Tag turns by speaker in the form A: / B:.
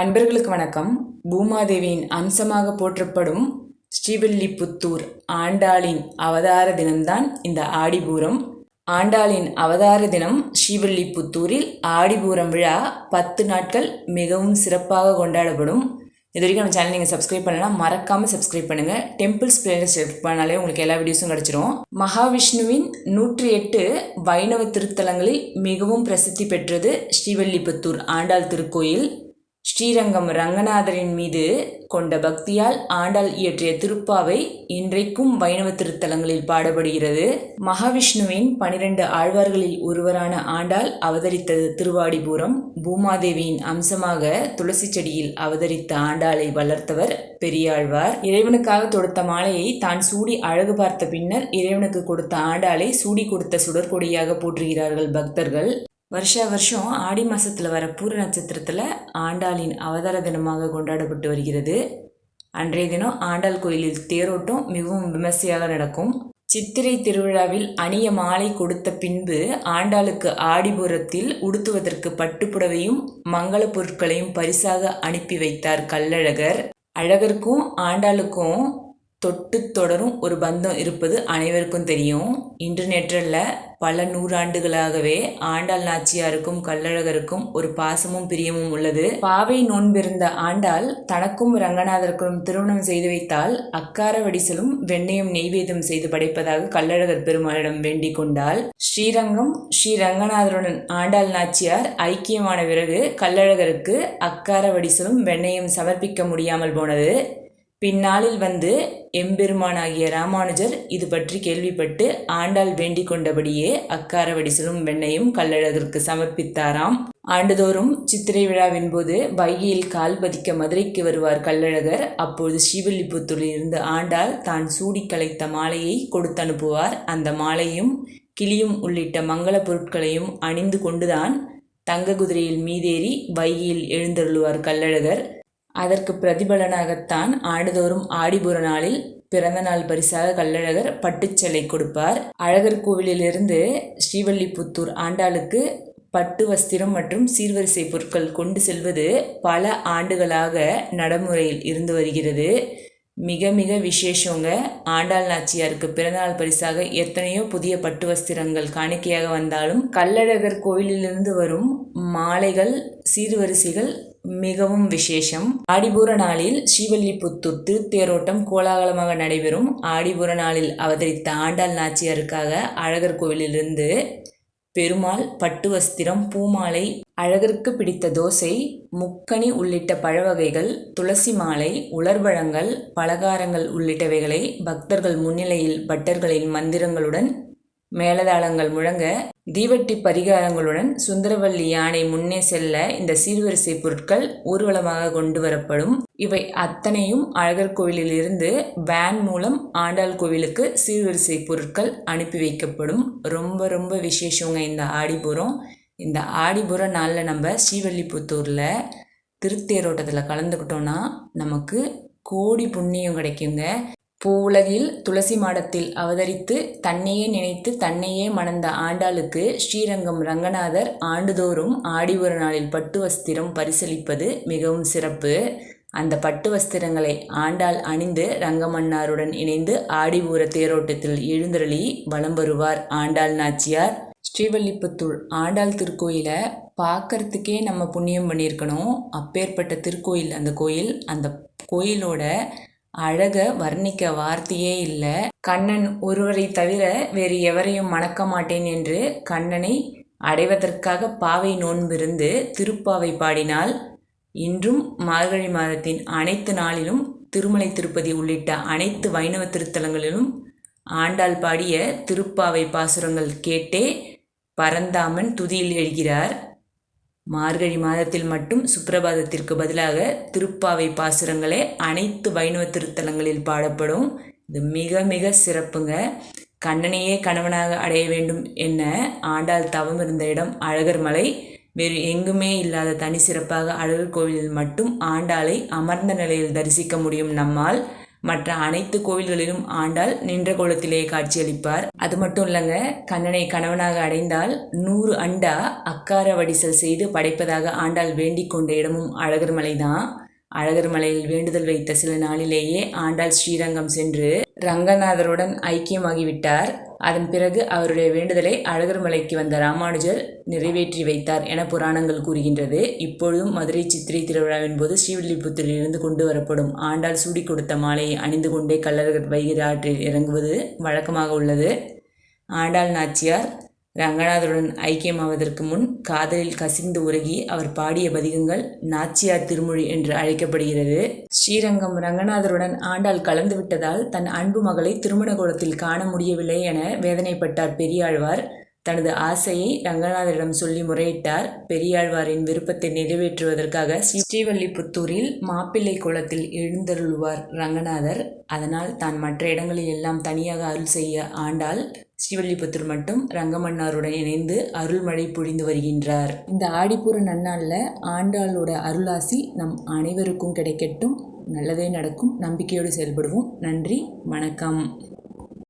A: அன்பர்களுக்கு வணக்கம். பூமாதேவியின் அம்சமாக போற்றப்படும் ஸ்ரீவில்லிபுத்தூர் ஆண்டாளின் அவதார தினம்தான் இந்த ஆடிபூரம் ஆண்டாளின் அவதார தினம் ஸ்ரீவில்லிபுத்தூரில் ஆடிபூரம் விழா பத்து நாட்கள் மிகவும் சிறப்பாக கொண்டாடப்படும். இது வரைக்கும் நம்ம சேனல் நீங்கள் சப்ஸ்கிரைப் பண்ணலாம் மறக்காமல் சப்ஸ்கிரைப் பண்ணுங்கள் டெம்பிள்ஸ் பிளேலிஸ்ட் செலக்ட் பண்ணாலே உங்களுக்கு எல்லா வீடியோஸும் கிடச்சிரும். மகாவிஷ்ணுவின் நூற்றி எட்டு வைணவ திருத்தலங்களில் மிகவும் பிரசித்தி பெற்றது ஸ்ரீவல்லிபுத்தூர் ஆண்டாள் திருக்கோயில். ஸ்ரீரங்கம் ரங்கநாதரின் மீது கொண்ட பக்தியால் ஆண்டாள் இயற்றிய திருப்பாவை இன்றைக்கும் வைணவ திருத்தலங்களில் பாடப்படுகிறது. மகாவிஷ்ணுவின் பனிரெண்டு ஆழ்வார்களில் ஒருவரான ஆண்டாள் அவதரித்தது திருவாடிபுரம். பூமாதேவியின் அம்சமாக துளசி செடியில் அவதரித்த ஆண்டாளை வளர்த்தவர் பெரியாழ்வார். இறைவனுக்காக தொடுத்த மாலையை தான் சூடி அழகு பார்த்த பின்னர் இறைவனுக்கு கொடுத்த ஆண்டாளை சூடி கொடுத்த சுடற்கொடியாக போற்றுகிறார்கள் பக்தர்கள். வருஷா வருஷம் ஆடி மாதத்தில் வர பூர நட்சத்திரத்தில் ஆண்டாளின் அவதார தினமாக கொண்டாடப்பட்டு வருகிறது. அன்றைய தினம் ஆண்டாள் கோயிலில் தேரோட்டம் மிகவும் விமர்சையாக நடக்கும். சித்திரை திருவிழாவில் அணிய மாலை கொடுத்த பின்பு ஆண்டாளுக்கு ஆடிபுரத்தில் உடுத்துவதற்கு பட்டுப்புடவையும் மங்கள பொருட்களையும் பரிசாக அனுப்பி வைத்தார் கள்ளழகர். அழகருக்கும் ஆண்டாளுக்கும் தொட்டு தொடரும் ஒரு பந்தம் இருப்பது அனைவருக்கும் தெரியும். இன்று நேற்றல்ல பல நூறாண்டுகளாகவே ஆண்டாள் நாச்சியாருக்கும் கள்ளழகருக்கும் ஒரு பாசமும் பிரியமும் உள்ளது. பாவை நோன்பிருந்த ஆண்டாள் தனக்கும் ரங்கநாதருக்கும் திருமணம் செய்து வைத்தால் அக்கார வடிசலும் வெண்ணையும் நெய்வேதம் செய்து படைப்பதாக கள்ளழகர் பெருமாளிடம் வேண்டிக் கொண்டால் ஸ்ரீரங்கம் ஸ்ரீ ரங்கநாதருடன் ஆண்டாள் நாச்சியார் ஐக்கியமான பிறகு கள்ளழகருக்கு அக்கார வடிசலும் வெண்ணையும் சமர்ப்பிக்க முடியாமல் போனது. பின்னாளில் வந்து எம்பெருமானாகிய ராமானுஜர் இது பற்றி கேள்விப்பட்டு ஆண்டாள் வேண்டிக் கொண்டபடியே அக்கார வடிசலும் வெண்ணையும் கல்லழகருக்கு சமர்ப்பித்தாராம். ஆண்டுதோறும் சித்திரை விழாவின் போது வைகையில் கால் பதிக்க மதுரைக்கு வருவார் கள்ளழகர். அப்போது ஸ்ரீவில்லிபுத்தூரில் இருந்து ஆண்டாள் தான் சூடி கலைத்த மாலையை கொடுத்து அனுப்புவார் அந்த மாலையும் கிளியும் உள்ளிட்ட மங்கள பொருட்களையும் அணிந்து கொண்டுதான் தங்க குதிரையில் மீதேறி வைகையில் எழுந்தருளுவார் கள்ளழகர். அதற்கு பிரதிபலனாகத்தான் ஆண்டுதோறும் ஆடிபுர நாளில் பிறந்த நாள் பரிசாக கள்ளழகர் பட்டுச்சலை கொடுப்பார். அழகர் கோவிலிலிருந்து ஸ்ரீவல்லிபுத்தூர் ஆண்டாளுக்கு பட்டு வஸ்திரம் மற்றும் சீர்வரிசை பொருட்கள் கொண்டு செல்வது பல ஆண்டுகளாக நடைமுறையில் இருந்து வருகிறது. மிக மிக விசேஷங்க. ஆண்டாள் நாச்சியாருக்கு பிறந்தநாள் பரிசாக எத்தனையோ புதிய பட்டு வஸ்திரங்கள் காணிக்கையாக வந்தாலும் கள்ளழகர் கோயிலிலிருந்து வரும் மாலைகள் சீர்வரிசைகள் மிகவும் விசேஷம். ஆடிபூர நாளில் ஸ்ரீவல்லிபுத்தூர் திருத்தேரோட்டம் கோலாகலமாக நடைபெறும். ஆடிபூர நாளில் அவதரித்த ஆண்டாள் நாச்சியாருக்காக அழகர் கோவிலிலிருந்து பெருமாள் பட்டு வஸ்திரம் பூமாலை அழகருக்கு பிடித்த தோசை முக்கனி உள்ளிட்ட பழவகைகள் துளசி மாலை உலர்பழங்கள் பலகாரங்கள் உள்ளிட்டவைகளை பக்தர்கள் முன்னிலையில் பட்டர்களின் மந்திரங்களுடன் மேலதாளங்கள் முழங்க தீவட்டி பரிகாரங்களுடன் சுந்தரவல்லி யானை முன்னே செல்ல இந்த சீர்வரிசை பொருட்கள் ஊர்வலமாக கொண்டு வரப்படும். இவை அத்தனையும் அழகர் கோவிலிலிருந்து வேன் மூலம் ஆண்டாள் கோவிலுக்கு சீர்வரிசை பொருட்கள் அனுப்பி வைக்கப்படும். ரொம்ப ரொம்ப விசேஷங்க இந்த ஆடிபுரம். இந்த ஆடிபுர நாளில் நம்ம ஸ்ரீவல்லிபுத்தூரில் திருத்தேரோட்டத்தில் கலந்துக்கிட்டோன்னா நமக்கு கோடி புண்ணியம் கிடைக்குங்க. பூவுலகில் துளசி மாடத்தில் அவதரித்து தன்னையே நினைத்து தன்னையே மணந்த ஆண்டாளுக்கு ஸ்ரீரங்கம் ரங்கநாதர் ஆண்டுதோறும் ஆடிபுர நாளில் பட்டு வஸ்திரம் பரிசளிப்பது மிகவும் சிறப்பு. அந்த பட்டு வஸ்திரங்களை ஆண்டாள் அணிந்து ரங்கமன்னாருடன் இணைந்து ஆடிபூர தேரோட்டத்தில் எழுந்தருளி வலம் வருவார் ஆண்டாள் நாச்சியார். ஸ்ரீவல்லிபுத்தூர் ஆண்டாள் திருக்கோயிலை பார்க்கறதுக்கே நம்ம புண்ணியம் பண்ணியிருக்கணும். அப்பேற்பட்ட திருக்கோயில் அந்த கோயில் அந்த கோயிலோட அழக வர்ணிக்க வார்த்தையே இல்லை. கண்ணன் ஒருவரை தவிர வேறு எவரையும் மணக்க மாட்டேன் என்று கண்ணனை அடைவதற்காக பாவை நோன்பிருந்து திருப்பாவை பாடினால் இன்றும் மார்கழி மாதத்தின் அனைத்து நாளிலும் திருமலை திருப்பதி உள்ளிட்ட அனைத்து வைணவ திருத்தலங்களிலும் ஆண்டாள் பாடிய திருப்பாவை பாசுரங்கள் கேட்டே பரந்தாமன் துதியில் எழுகிறார். மார்கழி மாதத்தில் மட்டும் சுப்பிரபாதத்திற்கு பதிலாக திருப்பாவை பாசுரங்களே அனைத்து வைணவ திருத்தலங்களில் பாடப்படும். இது மிக மிக சிறப்புங்க. கண்ணனையே கணவனாக அடைய வேண்டும் என்ன ஆண்டாள் தவம் இருந்த இடம் அழகர் மலை. வேறு எங்குமே இல்லாத தனி சிறப்பாக அழகர் கோவிலில் மட்டும் ஆண்டாளை அமர்ந்த நிலையில் தரிசிக்க முடியும் நம்மால். மற்ற அனைத்து கோவில்களிலும் ஆண்டாள் நின்ற கோலத்திலேயே காட்சியளிப்பார். அது மட்டும் இல்லைங்க கண்ணனை கணவனாக அடைந்தால் நூறு அண்டா அக்கார வடிசல் செய்து படைப்பதாக ஆண்டாள் வேண்டிக் கொண்ட இடமும் அழகர் மலைதான். அழகர் மலையில் வேண்டுதல் வைத்த சில நாளிலேயே ஆண்டாள் ஸ்ரீரங்கம் சென்று ரங்கநாதருடன் ஐக்கியமாகிவிட்டார். அதன் பிறகு அவருடைய வேண்டுதலை அழகர் மலைக்கு வந்த ராமானுஜர் நிறைவேற்றி வைத்தார் என புராணங்கள் கூறுகின்றது. இப்பொழுதும் மதுரை சித்திரை திருவிழாவின் போது ஸ்ரீவில்லிபுத்தூரில் இருந்து கொண்டு வரப்படும் ஆண்டாள் சூடி கொடுத்த மாலையை அணிந்து கொண்டே கள்ளழகர் வைகிற ஆற்றில் இறங்குவது வழக்கமாக உள்ளது. ஆண்டாள் நாச்சியார் ரங்கநாதருடன் ஐக்கியமாவதற்கு முன் காதலில் கசிந்து உருகி அவர் பாடிய பதிகங்கள் நாச்சியார் திருமொழி என்று அழைக்கப்படுகிறது. ஸ்ரீரங்கம் ரங்கநாதருடன் ஆண்டாள் கலந்து விட்டதால் தன் அன்பு மகளை திருமண கோலத்தில் காண முடியவில்லை என வேதனைப்பட்டார் பெரியாழ்வார். தனது ஆசையை ரங்கநாதரிடம் சொல்லி முறையிட்டார். பெரியாழ்வாரின் விருப்பத்தை நிறைவேற்றுவதற்காக ஸ்ரீவல்லிபுத்தூரில் மாப்பிள்ளை குளத்தில் எழுந்தருள்வார் ரங்கநாதர். அதனால் தான் மற்ற இடங்களில் எல்லாம் தனியாக அருள் செய்ய ஆண்டாள். ஸ்ரீவல்லிபுத்தூர் மட்டும் ரங்கமன்னாருடன் இணைந்து அருள்மழை பொழிந்து வருகின்றார். இந்த ஆடிப்பூர நன்னாளில் ஆண்டாளோட அருளாசி நம் அனைவருக்கும் கிடைக்கட்டும். நல்லதே நடக்கும். நம்பிக்கையோடு செயல்படுவோம். நன்றி. வணக்கம்.